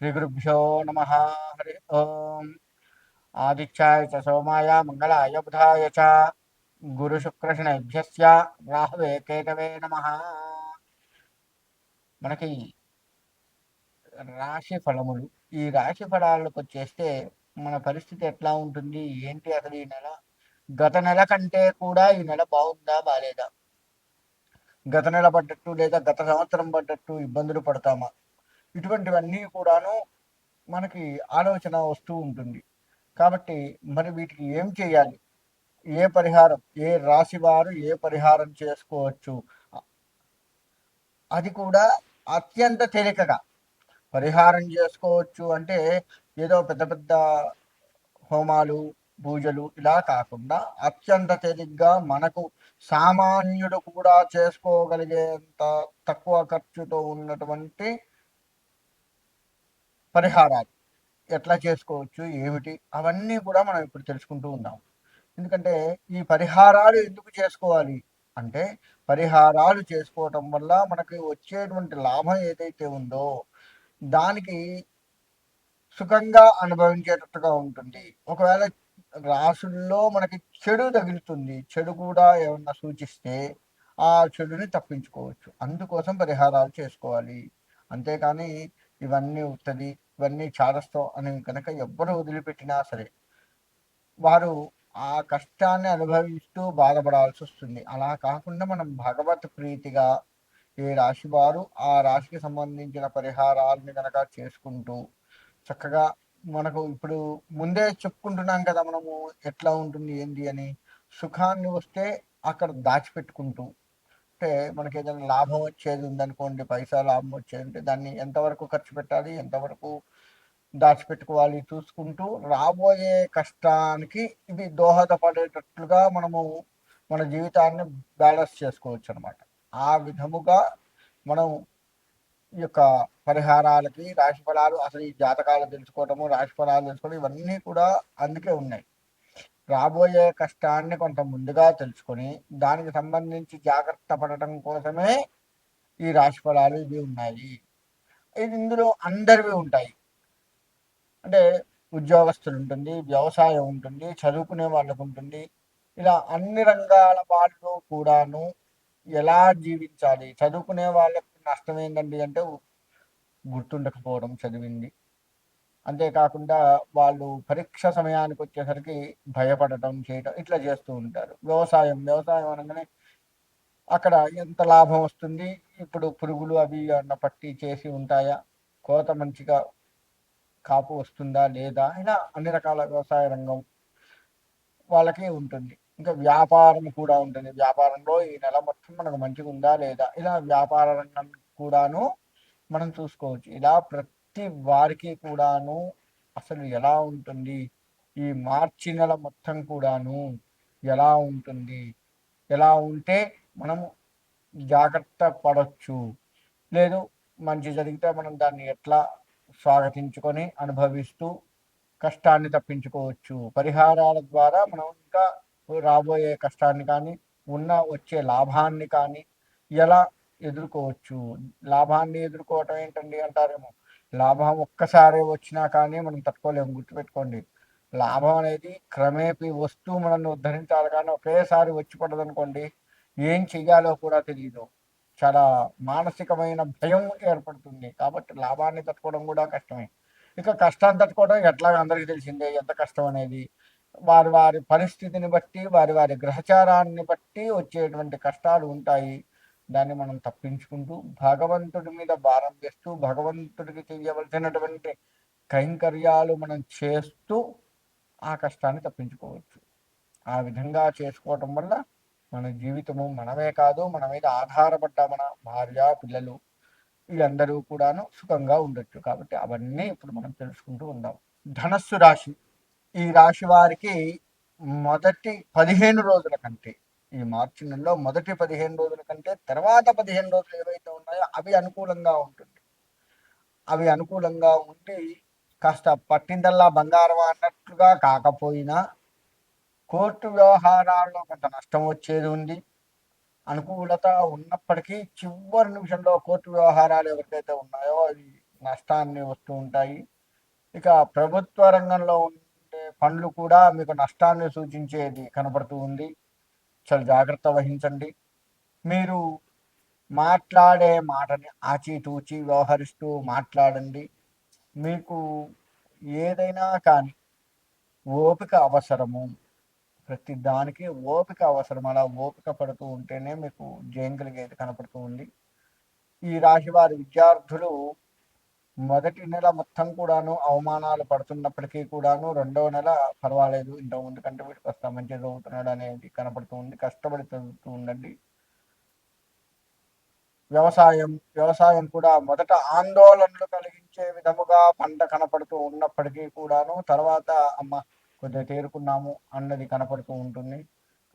श्रीगुरुभ्यो नमः हरि ओम् आदित्याय च सोमाय मङ्गलाय बुधाय च గురుశుక్రశనభ్యస్య రాహవే కేతవే నమ మనకి రాశి ఫలములు ఈ రాశి ఫలాలకు వచ్చేస్తే మన పరిస్థితి ఎట్లా ఉంటుంది ఏంటి అసలు ఈ నెల గత నెల కంటే కూడా ఈ నెల బాగుందా బాలేదా గత నెల పడ్డట్టు లేదా గత సంవత్సరం పడ్డట్టు ఇబ్బందులు పడతామా ఇటువంటివన్నీ కూడాను మనకి ఆలోచన వస్తూ ఉంటుంది. కాబట్టి మరి వీటికి ఏం చేయాలి? ఏ పరిహారం ఏ రాశి వారు ఏ పరిహారం చేసుకోవచ్చు? అది కూడా అత్యంత తేలికగా. పరిహారం చేసుకోవచ్చు అంటే ఏదో పెద్ద పెద్ద హోమాలు పూజలు ఇలా కాకుండా అత్యంత తేలిగ్గా మనకు సామాన్యుడు కూడా చేసుకోగలిగేంత తక్కువ ఖర్చుతో ఉన్నటువంటి పరిహారాలు. ఎట్లా చేసుకోవచ్చు ఏమిటి అవన్నీ కూడా మనం ఇప్పుడు తెలుసుకుంటూ ఉన్నాం. ఎందుకంటే ఈ పరిహారాలు ఎందుకు చేసుకోవాలి అంటే పరిహారాలు చేసుకోవటం వల్ల మనకి వచ్చేటువంటి లాభం ఏదైతే ఉందో దానికి సుఖంగా అనుభవించేటట్టుగా ఉంటుంది. ఒకవేళ రాసుల్లో మనకి చెడు తగులుతుంది చెడు కూడా ఏమన్నా సూచిస్తే ఆ చెడుని తప్పించుకోవచ్చు. అందుకోసం పరిహారాలు చేసుకోవాలి. అంతేకాని ఇవన్నీ ఉత్తది ఇవన్నీ చారస్తో అని కనుక ఎవ్వరు వదిలిపెట్టినా సరే వారు ఆ కష్టాన్ని అనుభవిస్తూ బాధపడాల్సి వస్తుంది. అలా కాకుండా మనం భగవత్ ప్రీతిగా ఏ రాశి వారు ఆ రాశికి సంబంధించిన పరిహారాలని కనుక చేసుకుంటూ చక్కగా మనకు ఇప్పుడు ముందే చెప్పుకుంటున్నాం కదా మనము ఎట్లా ఉంటుంది ఏంటి అని సుఖాన్ని వస్తే అక్కడ దాచిపెట్టుకుంటూ అంటే మనకి ఏదైనా లాభం వచ్చేది ఉందనుకోండి పైసా లాభం వచ్చేది ఉంటే దాన్ని ఎంతవరకు ఖర్చు పెట్టాలి ఎంతవరకు దాచిపెట్టుకోవాలి చూసుకుంటూ రాబోయే కష్టానికి ఇది దోహదపడేటట్లుగా మనము మన జీవితాన్ని బ్యాలెన్స్ చేసుకోవచ్చు అనమాట ఆ విధముగా మనం ఈ యొక్క పరిహారాలకి రాశిఫలాలు అసలు ఈ జాతకాలు తెలుసుకోవటము రాశిఫలాలు తెలుసుకోవడం ఇవన్నీ కూడా అందుకే ఉన్నాయి. రాబోయే కష్టాన్ని కొంత ముందుగా తెలుసుకొని దానికి సంబంధించి జాగ్రత్త పడటం కోసమే ఈ రాశి ఫలాలు ఇవి ఉన్నాయి. ఇది ఇందులో అందరివి ఉంటాయి. అంటే ఉద్యోగస్తులు ఉంటుంది వ్యవసాయం ఉంటుంది చదువుకునే వాళ్ళకు ఉంటుంది. ఇలా అన్ని రంగాల వాళ్ళు కూడాను ఎలా జీవించాలి? చదువుకునే వాళ్ళకి నష్టం ఏంటండి అంటే గుర్తుండకపోవడం చదివింది. అంతేకాకుండా వాళ్ళు పరీక్ష సమయానికి వచ్చేసరికి భయపడటం చేయటం ఇట్లా చేస్తూ ఉంటారు. వ్యవసాయం వ్యవసాయం అనగానే అక్కడ ఎంత లాభం వస్తుంది? ఇప్పుడు పురుగులు అవి అన్న పట్టి చేసి ఉంటాయా? కోత మంచిగా కాపు వస్తుందా? లేదా? ఇలా అన్ని రకాల వ్యవసాయ రంగం వాళ్ళకి ఉంటుంది. ఇంకా వ్యాపారం కూడా ఉంటుంది. వ్యాపారంలో ఈ నెల మొత్తం మనకు మంచిగా ఉందా లేదా? ఇలా వ్యాపార రంగం కూడాను మనం చూసుకోవచ్చు. ఇలా ప్రతి ప్రతి వారికి కూడాను అసలు ఎలా ఉంటుంది? ఈ మార్చి నెల మొత్తం కూడాను ఎలా ఉంటుంది? ఎలా ఉంటే మనము జాగ్రత్త పడవచ్చు లేదు మంచి జరిగితే మనం దాన్ని ఎట్లా స్వాగతించుకొని అనుభవిస్తూ కష్టాన్ని తప్పించుకోవచ్చు? పరిహారాల ద్వారా మనం ఇంకా రాబోయే కష్టాన్ని కానీ ఉన్న వచ్చే లాభాన్ని కానీ ఎలా ఎదుర్కోవచ్చు? లాభాన్ని ఎదుర్కోవటం ఏంటండి అంటారేమో? లాభం ఒక్కసారి వచ్చినా కానీ మనం తట్టుకోలేము గుర్తుపెట్టుకోండి. లాభం అనేది క్రమేపీ వస్తూ మనల్ని ఉద్ధరించాలి కానీ ఒకేసారి వచ్చి పడదనుకోండి ఏం చెయ్యాలో కూడా తెలియదు చాలా మానసికమైన భయం ఏర్పడుతుంది. కాబట్టి లాభాన్ని తట్టుకోవడం కూడా కష్టమే. ఇక కష్టాన్ని తట్టుకోవడం ఎట్లా అందరికీ తెలిసిందే. ఎంత కష్టం అనేది? వారి వారి పరిస్థితిని బట్టి వారి వారి గ్రహచారాన్ని బట్టి వచ్చేటువంటి కష్టాలు ఉంటాయి. దాన్ని మనం తప్పించుకుంటూ భగవంతుడి మీద భారం చేస్తూ భగవంతుడికి చేయవలసినటువంటి కైంకర్యాలు మనం చేస్తూ ఆ కష్టాన్ని తప్పించుకోవచ్చు. ఆ విధంగా చేసుకోవటం వల్ల మన జీవితము మనమే కాదు మన మీద ఆధారపడ్డ మన భార్య పిల్లలు వీళ్ళందరూ కూడాను సుఖంగా ఉండొచ్చు. కాబట్టి అవన్నీ ఇప్పుడు మనం తెలుసుకుంటూ ఉందాం. ధనస్సు రాశి. ఈ రాశి వారికి మొదటి పదిహేను రోజుల కంటే ఈ మార్చి నెలలో మొదటి పదిహేను రోజుల కంటే తర్వాత పదిహేను రోజులు ఏవైతే ఉన్నాయో అవి అనుకూలంగా ఉంటుంది. అవి అనుకూలంగా ఉండి కాస్త పట్టిందల్లా బంగారం అన్నట్లుగా కాకపోయినా కోర్టు వ్యవహారాల్లో కొంత నష్టం వచ్చేది ఉంది. అనుకూలత ఉన్నప్పటికీ చివరి నిమిషంలో కోర్టు వ్యవహారాలు ఎవరికైతే ఉన్నాయో అవి నష్టాన్ని వస్తూ ఉంటాయి. ఇక ప్రభుత్వ రంగంలో ఉండే పనులు కూడా మీకు నష్టాన్ని సూచించేది కనబడుతూ ఉంది. చాలా జాగ్రత్త వహించండి. మీరు మాట్లాడే మాటని ఆచితూచి వ్యవహరిస్తూ మాట్లాడండి. మీకు ఏదైనా కానీ ఓపిక అవసరము ప్రతి దానికి ఓపిక అవసరం. అలా ఓపిక పడుతూ ఉంటేనే మీకు జయం కలిగేది కనపడుతూ ఉంది. ఈ రాశి వారి విద్యార్థులు మొదటి నెల మొత్తం కూడాను అవమానాలు పడుతున్నప్పటికీ కూడాను రెండవ నెల పర్వాలేదు ఇంతకుముందు ముందు కంటే వీడు కాస్త మంచి చదువుతున్నాడు అనేది కనపడుతూ ఉంది కష్టపడి చదువుతూ ఉండండి. వ్యవసాయం వ్యవసాయం కూడా మొదట ఆందోళనలు కలిగించే విధముగా పంట కనపడుతూ ఉన్నప్పటికీ కూడాను తర్వాత అమ్మ కొద్దిగా తేరుకున్నాము అన్నది కనపడుతూ ఉంటుంది.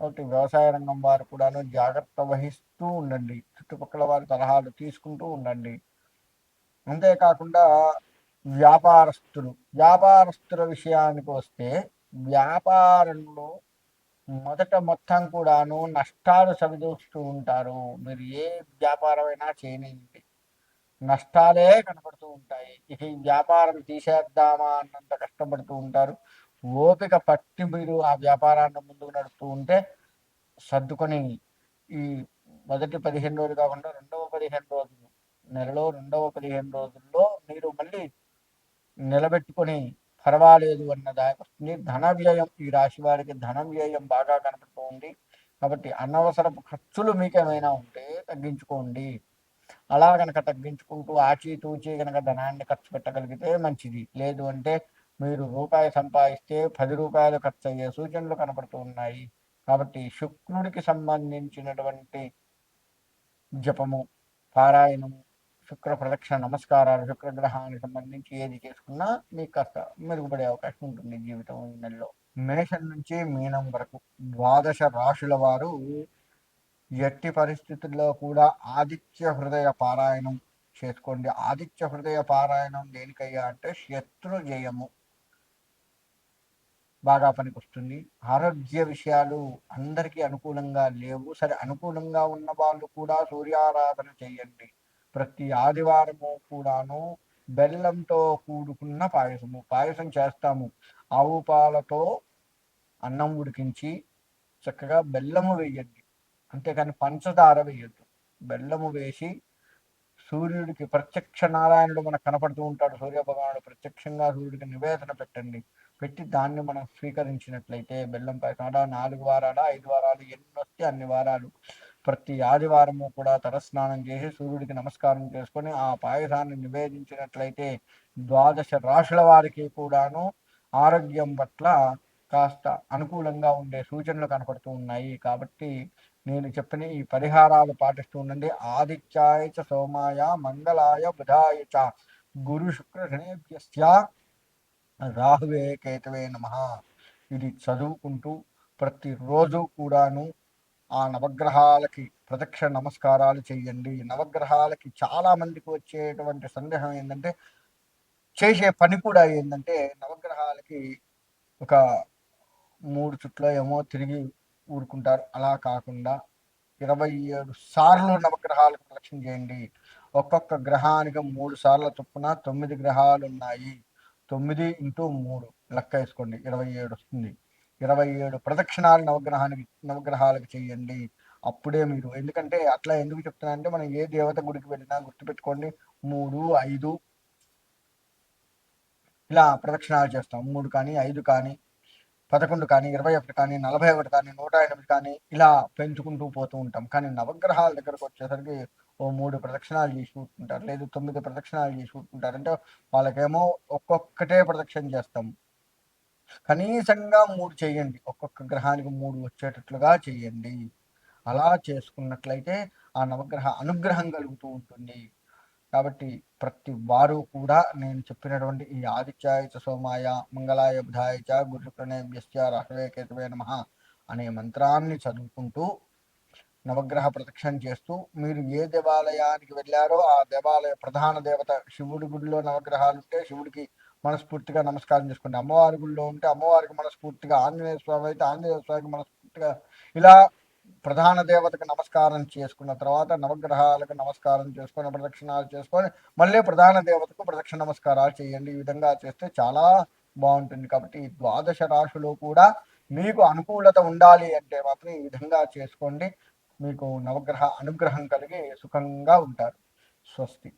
కాబట్టి వ్యవసాయ రంగం వారు కూడాను జాగ్రత్త వహిస్తూ ఉండండి. చుట్టుపక్కల వారి సలహాలు తీసుకుంటూ ఉండండి. అంతేకాకుండా వ్యాపారస్తులు వ్యాపారస్తుల విషయానికి వస్తే వ్యాపారంలో మొదట మొత్తం కూడాను నష్టాలు సరిదూస్తూ ఉంటారు. మీరు ఏ వ్యాపారమైనా చేయనివ్వండి నష్టాలే కనపడుతూ ఉంటాయి. ఇక ఈ వ్యాపారం తీసేద్దామా అన్నంత కష్టపడుతూ ఉంటారు. ఓపిక పట్టి మీరు ఆ వ్యాపారాన్ని ముందుకు నడుపుతూ ఉంటే సర్దుకొని ఈ మొదటి పదిహేను రోజులు కాకుండా రెండవ పదిహేను రోజులు నెలలో రెండవ పదిహేను రోజుల్లో మీరు మళ్ళీ నిలబెట్టుకొని పర్వాలేదు అన్న దానికి వస్తుంది ధన వ్యయం ఈ రాశి వారికి ధన వ్యయం బాగా కనపడుతూ ఉంది కాబట్టి అనవసరపు ఖర్చులు మీకు ఏమైనా ఉంటే తగ్గించుకోండి. అలా కనుక తగ్గించుకుంటూ ఆచితూచి కనుక ధనాన్ని ఖర్చు పెట్టగలిగితే మంచిది. లేదు అంటే మీరు రూపాయి సంపాదిస్తే పది రూపాయలు ఖర్చు అయ్యే సూచనలు కనపడుతూ ఉన్నాయి కాబట్టి శుక్రుడికి సంబంధించినటువంటి జపము పారాయణము శుక్ర ప్రదక్షిణ నమస్కారాలు శుక్రగ్రహానికి సంబంధించి ఏది చేసుకున్నా మీకు కాస్త మెరుగుపడే అవకాశం ఉంటుంది జీవితం ఈ నెలలో. మేషం నుంచి మీనం వరకు ద్వాదశ రాశుల వారు ఎట్టి పరిస్థితుల్లో కూడా ఆదిత్య హృదయ పారాయణం చేసుకోండి. ఆదిత్య హృదయ పారాయణం దేనికయ్యా అంటే శత్రు జయము. బాగా పనికొస్తుంది. ఆరోగ్య విషయాలు అందరికీ అనుకూలంగా లేవు. సరే అనుకూలంగా ఉన్న వాళ్ళు కూడా సూర్యారాధన చేయండి. ప్రతి ఆదివారము కూడాను బెల్లంతో కూడుకున్న పాయసము. పాయసం చేస్తాము. ఆవు పాలతో అన్నం ఉడికించి చక్కగా బెల్లము వేయండి అంతేకాని పంచదార వేయద్దు. బెల్లము వేసి సూర్యుడికి ప్రత్యక్ష నారాయణుడు మనకు కనపడుతూ ఉంటాడు. సూర్య భగవానుడు ప్రత్యక్షంగా సూర్యుడికి నివేదన పెట్టండి. పెట్టి దాన్ని మనం స్వీకరించినట్లయితే బెల్లం పాయసం. నాలుగు వారాలు ఐదు వారాలు ఎన్ని వస్తే అన్ని వారాలు ప్రతి ఆదివారము కూడా తలస్నానం చేసి సూర్యుడికి నమస్కారం చేసుకొని ఆ పాయసాన్ని నివేదించినట్లయితే ద్వాదశ రాశుల వారికి కూడాను ఆరోగ్యం పట్ల కాస్త అనుకూలంగా ఉండే సూచనలు కనపడుతూ ఉన్నాయి. కాబట్టి నేను చెప్పిన ఈ పరిహారాలు పాటిస్తూ ఉండండి. ఆదిత్యాయ చ సోమాయ మంగళాయ బుధాయ చ. గురు శుక్ర శనేభ్యస్య రాహువే కేతవే నమ. ఇది చదువుకుంటూ ప్రతిరోజు కూడాను ఆ నవగ్రహాలకి ప్రదక్షిణ నమస్కారాలు చేయండి. నవగ్రహాలకి చాలా మందికి వచ్చేటువంటి సందేహం ఏంటంటే చేసే పని కూడా ఏంటంటే నవగ్రహాలకి ఒక మూడు చుట్ల ఏమో తిరిగి ఊరుకుంటారు. అలా కాకుండా ఇరవై ఏడు సార్లు నవగ్రహాలకు ప్రదక్షిణ చేయండి. ఒక్కొక్క గ్రహానికి మూడు సార్ల చొప్పున తొమ్మిది గ్రహాలు ఉన్నాయి. తొమ్మిది ఇంటూ మూడు లెక్క వేసుకోండి. ఇరవై ఏడు వస్తుంది. ఇరవై ఏడు ప్రదక్షిణాలు నవగ్రహానికి నవగ్రహాలకు చేయండి. అప్పుడే మీరు. ఎందుకంటే అట్లా ఎందుకు చెప్తున్నా అంటే మనం ఏ దేవత గుడికి వెళ్ళినా గుర్తుపెట్టుకోండి. మూడు ఐదు. ఇలా ప్రదక్షిణాలు చేస్తాం. మూడు కానీ ఐదు కానీ పదకొండు కానీ ఇరవై ఒకటి కానీ నలభై ఒకటి కానీ నూట ఎనిమిది కానీ ఇలా పెంచుకుంటూ పోతూ ఉంటాం. కానీ నవగ్రహాల దగ్గరకు వచ్చేసరికి ఓ మూడు ప్రదక్షిణాలు చేసి కూర్చుంటారు లేదు తొమ్మిది ప్రదక్షిణాలు చేసి కూర్చుంటారు అంటే వాళ్ళకేమో ఒక్కొక్కటే ప్రదక్షిణ చేస్తాం. కనీసంగా మూడు చేయండి. ఒక్కొక్క గ్రహానికి మూడు వచ్చేటట్లుగా చేయండి. అలా చేసుకున్నట్లయితే ఆ నవగ్రహ అనుగ్రహం కలుగుతూ ఉంటుంది. కాబట్టి ప్రతి వారు కూడా నేను చెప్పినటువంటి ఈ ఆదిత్యాయ సోమాయ మంగళాయ బుధాయ గురు గురుప్రణేభ్యస్య రాహవే కేతవే నమ అనే మంత్రాన్ని చదువుకుంటూ నవగ్రహ ప్రదక్షిణ చేస్తూ మీరు ఏ దేవాలయానికి వెళ్ళారో ఆ దేవాలయ ప్రధాన దేవత శివుడి గుడిలో నవగ్రహాలు ఉంటే శివుడికి మనస్ఫూర్తిగా నమస్కారం చేసుకోండి. అమ్మవారి గుడిలో ఉంటే అమ్మవారికి మనస్ఫూర్తిగా ఆంజనేయ స్వామి అయితే ఆంజనేయ స్వామికి మనస్ఫూర్తిగా ఇలా ప్రధాన దేవతకు నమస్కారం చేసుకున్న తర్వాత నవగ్రహాలకు నమస్కారం చేసుకొని ప్రదక్షిణాలు చేసుకొని మళ్ళీ ప్రధాన దేవతకు ప్రదక్షిణ నమస్కారాలు చేయండి. ఈ విధంగా చేస్తే చాలా బాగుంటుంది. కాబట్టి ఈ ద్వాదశ రాశులు కూడా మీకు అనుకూలత ఉండాలి అంటే మాత్రం ఈ విధంగా చేసుకోండి. మీకు నవగ్రహ అనుగ్రహం కలిగి సుఖంగా ఉంటారు. స్వస్తి.